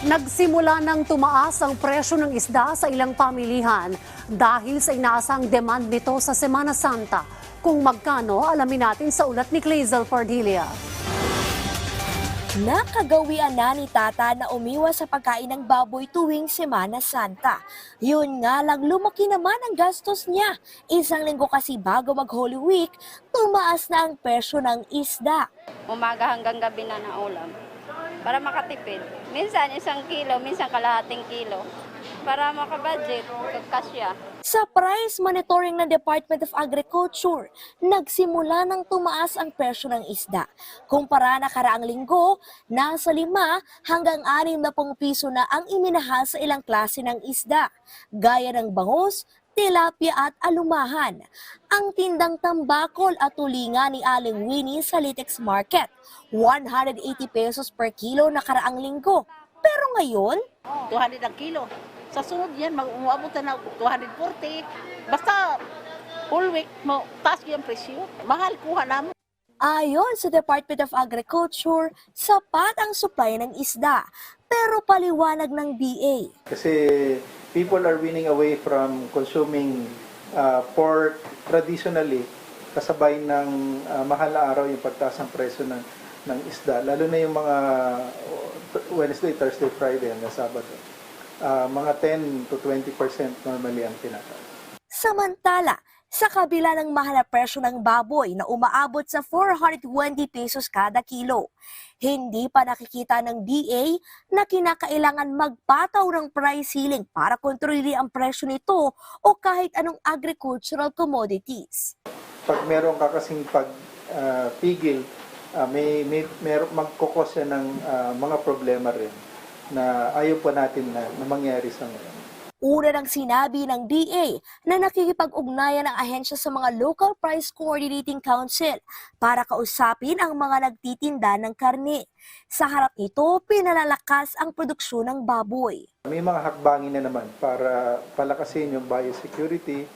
Nagsimula ng tumaas ang presyo ng isda sa ilang pamilihan dahil sa inaasang demand nito sa Semana Santa. Kung magkano, alamin natin sa ulat ni Clazel Pardilia. Nakagawian na ni Tata na umiwas sa pagkain ng baboy tuwing Semana Santa. Yun nga lang, lumaki naman ang gastos niya. Isang linggo kasi bago mag-Holy Week, tumaas na ang presyo ng isda. umaga hanggang gabi na ng ulam para makatipid. Minsan isang kilo, minsan kalahating kilo para makabudget, kasya. Sa price monitoring ng Department of Agriculture, nagsimula ng tumaas ang presyo ng isda. Kumpara na karaang linggo, nasa 5 hanggang 6 na pong piso na ang iminahal sa ilang klase ng isda, gaya ng bangos, tilapia at alumahan. Ang tindang tambakol at tulinga ni Aling Winnie sa Litex Market, 180 pesos per kilo na karaang linggo. Pero ngayon, 200 ang kilo. Sa sunod yan, mag umabot na ng 240. Basta whole week mo, taas yung presyo. Mahal kuha namin. Ayon sa Department of Agriculture, sapat ang supply ng isda. Pero paliwanag ng BA, Kasi people are winning away from consuming uh, pork traditionally kasabay ng uh, mahal na araw yung pagtaas ng presyo ng, ng isda. Lalo na yung mga uh, Wednesday, Thursday, Friday hanggang Sabado. Uh, mga 10 to 20% normally ang tinataas. samantala, sa kabila ng mahal na presyo ng baboy na umaabot sa 420 pesos kada kilo, hindi pa nakikita ng DA na kinakailangan magpataw ng price ceiling para kontrolin ang presyo nito o kahit anong agricultural commodities. Pag meron ka kasing pag uh, pigil, uh, may, may, may magkukos ng uh, mga problema rin na ayaw po natin na, na mangyari sa ngayon. Una nang sinabi ng DA na nakikipag-ugnayan ang ahensya sa mga Local Price Coordinating Council para kausapin ang mga nagtitinda ng karne. Sa harap nito, pinalalakas ang produksyon ng baboy. May mga hakbangin na naman para palakasin yung biosecurity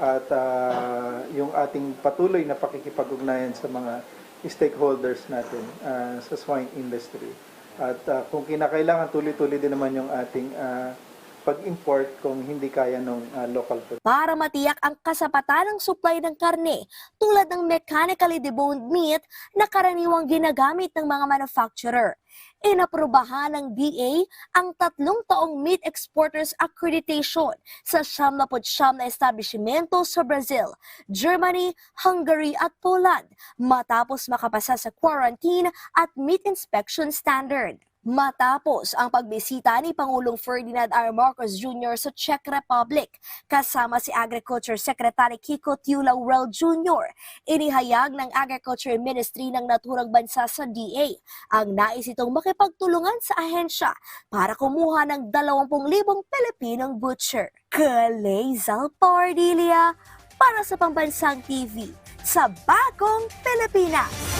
at ah, yung ating patuloy na pakikipag-ugnayan sa mga stakeholders natin ah, sa swine industry. At ah, kung kinakailangan, tuloy-tuloy din naman yung ating ah, pag-import kung hindi kaya ng local production. Para matiyak ang kasapatan ng supply ng karne tulad ng mechanically deboned meat na karaniwang ginagamit ng mga manufacturer. Inaprubahan ng DA ang tatlong taong meat exporters accreditation sa siyam na siyam na establishmento sa Brazil, Germany, Hungary at Poland matapos makapasa sa quarantine at meat inspection standard. Matapos ang pagbisita ni Pangulong Ferdinand R. Marcos Jr. sa Czech Republic, kasama si Agriculture Secretary Kiko Tiulaurel Jr., inihayag ng Agriculture Ministry ng naturang bansa sa DA ang nais itong makipagtulungan sa ahensya para kumuha ng 20,000 Pilipinong butcher. Kalezal Pardilia para sa Pambansang TV sa Bagong Pilipinas.